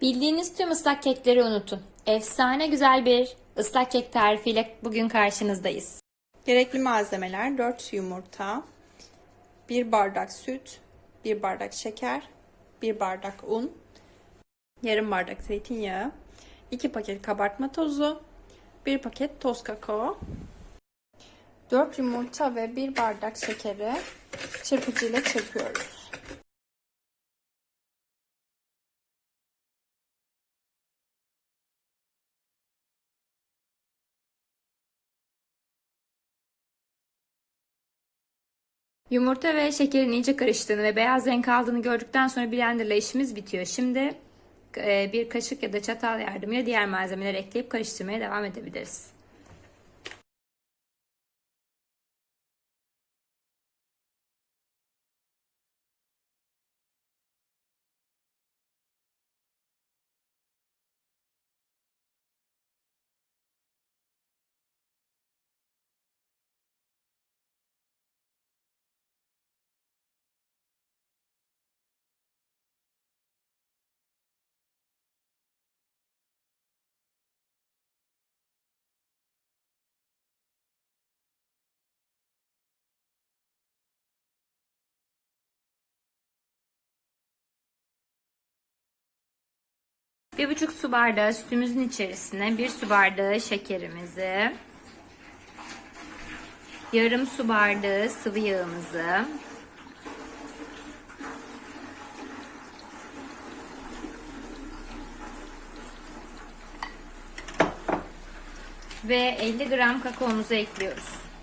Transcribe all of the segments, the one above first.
Bildiğiniz tüm ıslak kekleri unutun. Efsane güzel bir ıslak kek tarifiyle bugün karşınızdayız. Gerekli malzemeler 4 yumurta, 1 bardak süt, 1 bardak şeker, 1 bardak un, yarım bardak zeytinyağı, 2 paket kabartma tozu, 1 paket toz kakao, 4 yumurta ve 1 bardak şekeri çırpıcıyla çırpıyoruz. Yumurta ve şekerin iyice karıştığını ve beyaz renk aldığını gördükten sonra blenderla işimiz bitiyor. Şimdi e, bir kaşık ya da çatal yardımıyla diğer malzemeleri ekleyip karıştırmaya devam edebiliriz. Bir buçuk su bardağı sütümüzün içerisine bir su bardağı şekerimizi, yarım su bardağı sıvı yağımızı, ve 50 gram kakaomuzu ekliyoruz.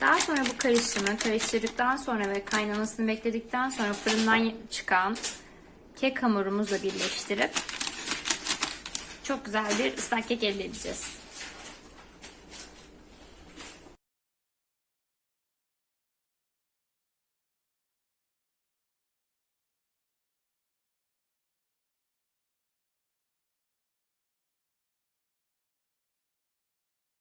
Daha sonra bu karışımı karıştırdıktan sonra ve kaynamasını bekledikten sonra fırından çıkan kek hamurumuzla birleştirip çok güzel bir ıslak kek elde edeceğiz.